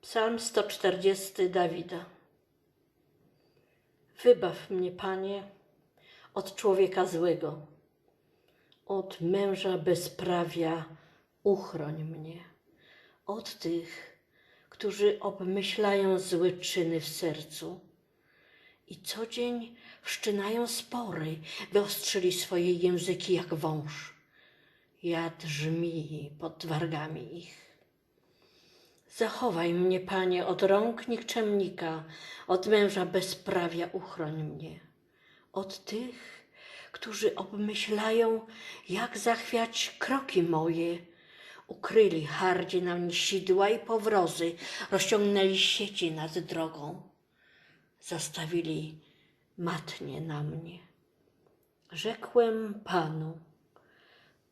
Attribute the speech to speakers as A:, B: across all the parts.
A: Psalm 140 Dawida. Wybaw mnie, Panie, od człowieka złego, od męża bezprawia uchroń mnie, od tych, którzy obmyślają złe czyny w sercu i co dzień wszczynają spory, wyostrzyli swoje języki jak wąż, jad żmii pod wargami ich. Zachowaj mnie, Panie, od rąk nikczemnika, od męża bezprawia uchroń mnie, od tych, którzy obmyślają, jak zachwiać kroki moje. Ukryli hardzie na mnie sidła i powrozy, rozciągnęli sieci nad drogą, zastawili matnie na mnie. Rzekłem Panu,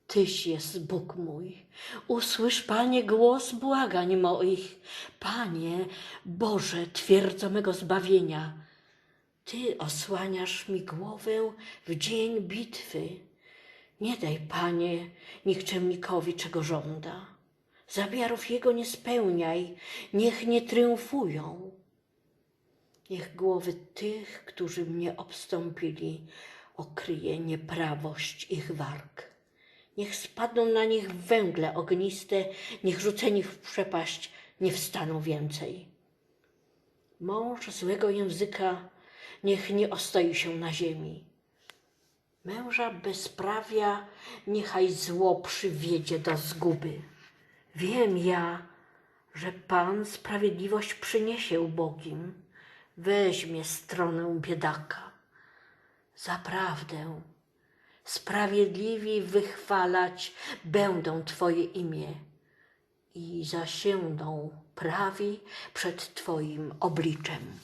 A: Tyś jest Bóg mój. Usłysz, Panie, głos błagań moich. Panie, Boże, twierdzo mego zbawienia. Ty osłaniasz mi głowę w dzień bitwy. Nie daj, Panie, nikczemnikowi czego żąda. Zamiarów jego nie spełniaj, niech nie triumfują. Niech głowy tych, którzy mnie obstąpili, okryje nieprawość ich warg. Niech spadną na nich węgle ogniste, niech rzuceni w przepaść nie wstaną więcej. Mąż złego języka niech nie ostoi się na ziemi. Męża bezprawia niechaj zło przywiedzie do zguby. Wiem ja, że Pan sprawiedliwość przyniesie ubogim, weźmie stronę biedaka. Zaprawdę, sprawiedliwi wychwalać będą Twoje imię i zasiędą prawi przed Twoim obliczem.